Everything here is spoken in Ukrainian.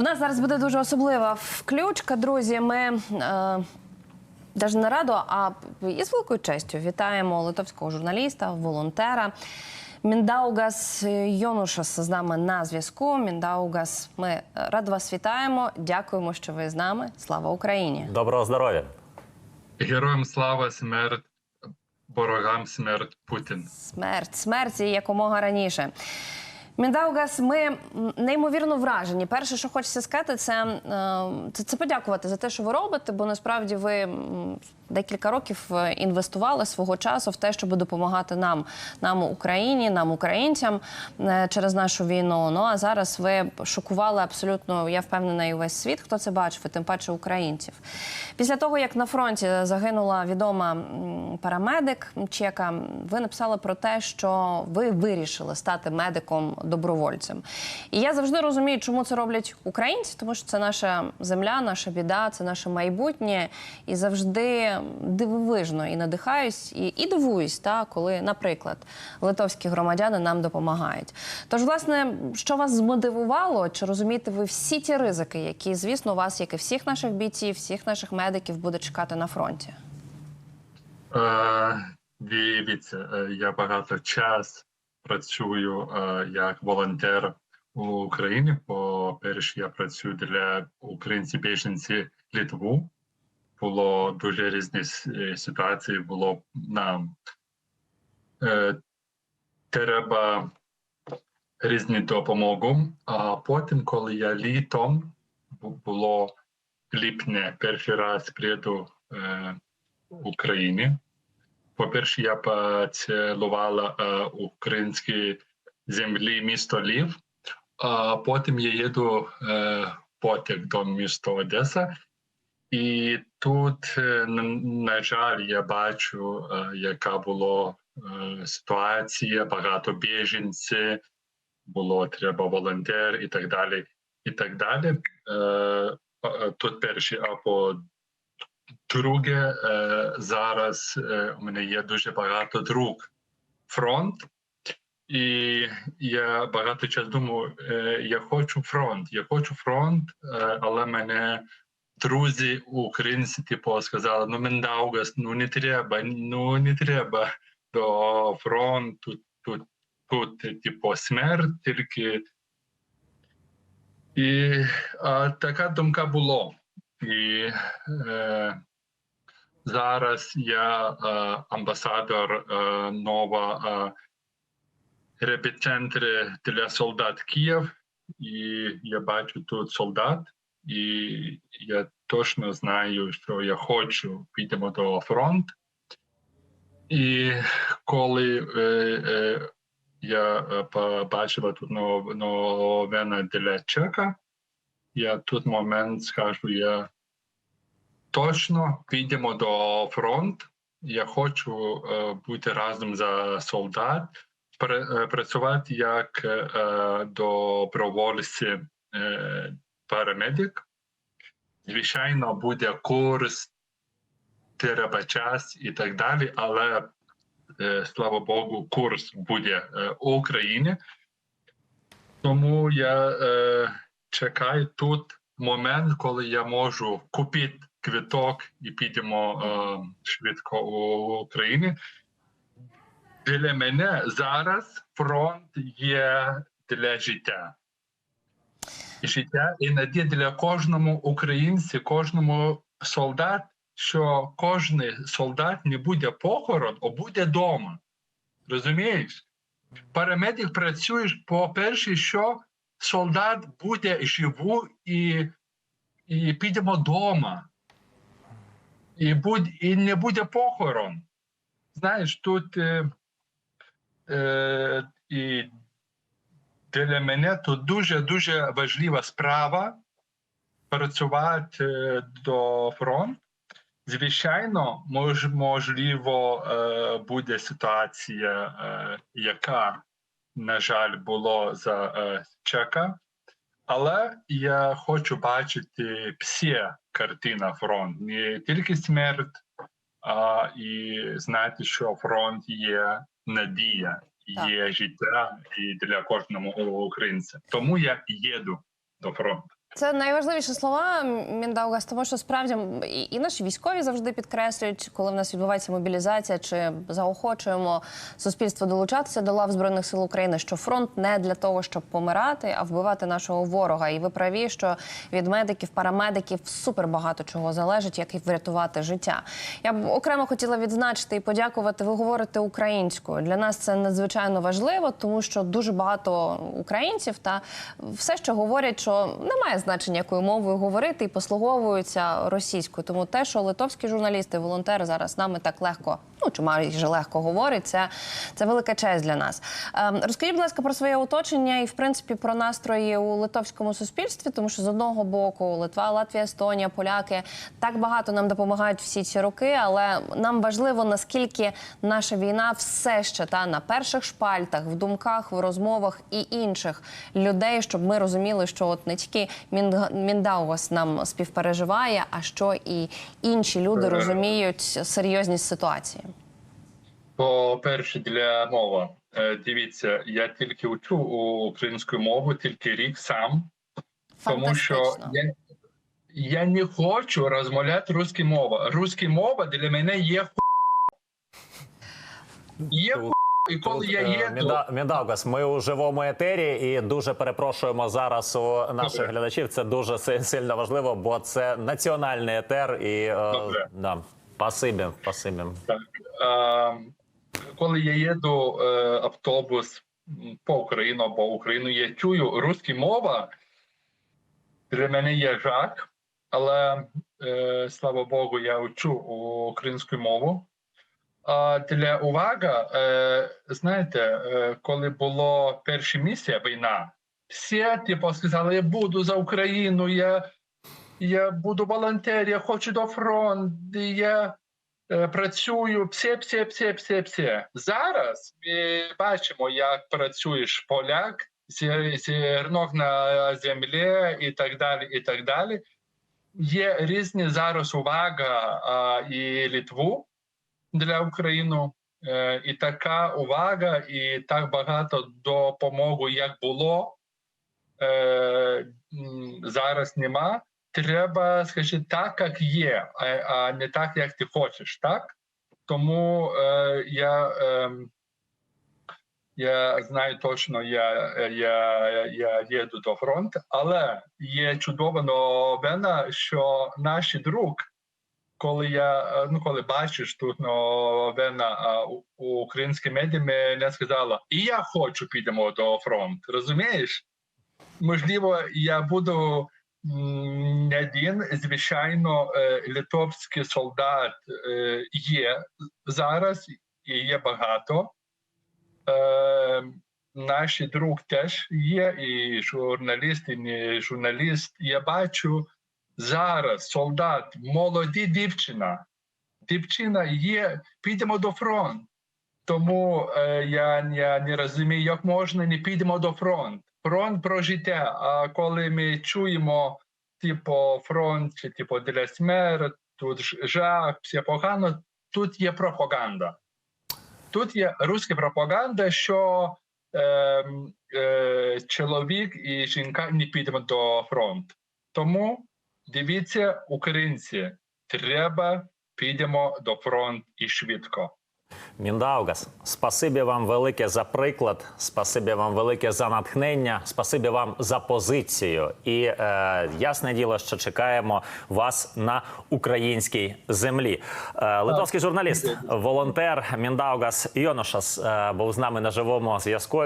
У нас зараз буде дуже особлива включка. Друзі, ми е, навіть не радо, а із великою честю вітаємо литовського журналіста, волонтера. Міндаугас Йонушас з нами на зв'язку. Міндаугас, ми радо вас вітаємо. Дякуємо, що ви з нами. Слава Україні! Доброго здоров'я. Героям слава, смерть, ворогам смерть Путін. Смерть, смерть і якомога раніше. Міндаугас, ми неймовірно вражені. Перше, що хочеться сказати, це, е, це, це подякувати за те, що ви робите, бо насправді ви декілька років е, інвестували свого часу в те, щоб допомагати нам, нам Україні, нам українцям е, через нашу війну. Ну а зараз ви шокували абсолютно, я впевнена, і весь світ, хто це бачив, і тим паче українців. Після того, як на фронті загинула відома парамедик Чека, ви написали про те, що ви вирішили стати медиком добровольцем. І я завжди розумію, чому це роблять українці, тому що це наша земля, наша біда, це наше майбутнє. І завжди дивовижно і надихаюсь, і, і дивуюсь, та, коли, наприклад, литовські громадяни нам допомагають. Тож, власне, що вас змотивувало? Чи розумієте ви всі ті ризики, які, звісно, вас, як і всіх наших бійців, всіх наших медиків, буде чекати на фронті? Е, Дивіться, е, я багато час працюю е, як волонтер у Україні. По-перше, я працюю для українців біженці Литву. Було дуже різні е, ситуації. Було нам е, треба різні допомогу. А потім, коли я літом було ліпня, перший раз приїду е, в Україні. По-перше, я поцілувала е, українські землі місто Львів, а потім я їду е, потяг до міста Одеса. І тут, е, на, жаль, я бачу, е, яка була е, ситуація, багато біженців, було треба волонтер і так далі. І так далі. Тут перші, а по Друге, зараз у мене є дуже багато друг фронт, і я багато часу думаю, е, я хочу фронт, я хочу фронт, але мене друзі українці типу сказали: ну Мендаугас, ну не треба, ну не треба до фронту. Тут, тут типу, смерть тільки. І а, така думка була. І е, зараз я е, амбасадор е, нова е, репецентри для солдат Київ, і я бачу тут солдат, І я точно знаю, що я хочу підемо до фронту. І коли е, е, я е, побачила тут нов- новина Чека, я тут момент скажу, я точно підемо до фронту. Я хочу е, бути разом за солдат, пр- е, працювати як е, добровольці е, парамедик. Звичайно, буде курс, треба час і так далі, але е, слава Богу, курс буде е, у Україні. Тому я е, чекаю тут момент, коли я можу купити квиток і підемо е, швидко у Україні. Для мене зараз фронт є для життя. Життя і надія для кожному українці, кожному солдат, що кожен солдат не буде похорон, а буде вдома. Розумієш? Парамедик працюєш, по-перше, що солдат буде живу і, і підемо вдома. І, будь, і не буде похорон. Знаєш, тут е, е, і для мене тут дуже-дуже важлива справа працювати е, до фронту. Звичайно, мож, можливо, е, буде ситуація, е, яка, на жаль, було за чека, але я хочу бачити всі картина фронт, не тільки смерть, а і знати, що фронт є надія, Так. є життя і для кожного українця. Тому я їду до фронту. Це найважливіші слова Міндаугас, тому що справді і, наші військові завжди підкреслюють, коли в нас відбувається мобілізація, чи заохочуємо суспільство долучатися до лав збройних сил України, що фронт не для того, щоб помирати, а вбивати нашого ворога. І ви праві, що від медиків, парамедиків супер багато чого залежить, як і врятувати життя. Я б окремо хотіла відзначити і подякувати. Ви говорите українською. Для нас це надзвичайно важливо, тому що дуже багато українців та все, що говорять, що немає значення, якою мовою говорити, і послуговуються російською. Тому те, що литовські журналісти, волонтери зараз нами так легко, чи майже легко говорять, це, це велика честь для нас. Ем, розкажіть, будь ласка, про своє оточення і в принципі про настрої у литовському суспільстві, тому що з одного боку Литва, Латвія, Естонія, поляки так багато нам допомагають всі ці роки, але нам важливо наскільки наша війна все ще та на перших шпальтах, в думках, в розмовах і інших людей, щоб ми розуміли, що от не тільки Міндаугас нам співпереживає, а що і інші люди Е. розуміють серйозність ситуації. По-перше, для мови. Е, Дивіться, я тільки учу українську мову, тільки рік сам, тому що я, я не хочу розмовляти русською мовою. Русська мова для мене є ху... Є ху... І коли Тут, я е, їду, Мінда- Міндаугас, ми у живому етері і дуже перепрошуємо зараз у наших Добре. глядачів. Це дуже сильно важливо, бо це національний етер. І е, Добре. да, спасибі, спасибі. Так. Коли я їду е, автобус по Україну або Україну, я чую русська мова. Для мене є жах, але е, слава Богу, я учу українську мову. А для уваги, е, знаєте, е, коли було перші місяці війна, всі типу, сказали, я буду за Україну, я, я буду волонтер, я хочу до фронту, я працюю, все, все, все, все, все. Зараз ми бачимо, як працюєш поляк, зі- зерно на землі і так далі, і так далі. Є різні зараз увага а, і Литву для України, е, і така увага, і так багато допомоги, як було, е, зараз нема. Треба, скажімо, так, як є, а, не так, як ти хочеш, так? Тому е, я, е, я знаю точно, я, я, я їду до фронту, але є чудова новина, що наші друг, коли я е, ну коли бачиш тут новина у, у українській медіа, мене сказала, і я хочу підемо до фронту. Розумієш? Можливо, я буду один. Звичайно, е, литовський солдат е, є зараз і є багато. Е, Наші друг теж є, і журналіст, і не журналіст. Я бачу зараз солдат, молоді дівчина. Дівчина є, підемо до фронту. Тому я, я не розумію, як можна не підемо до фронту. Фронт про життя. А коли ми чуємо, типу, фронт, чи типу для смерті, тут жах, все погано, тут є пропаганда. Тут є руська пропаганда, що е, е, чоловік і жінка не підемо до фронту. Тому дивіться, українці, треба підемо до фронту і швидко. Міндаугас, спасибі вам велике за приклад, спасибі вам велике за натхнення, спасибі вам за позицію. І е, ясне діло, що чекаємо вас на українській землі. Е, литовський журналіст, волонтер Міндаугас Йоношас е, був з нами на живому зв'язку.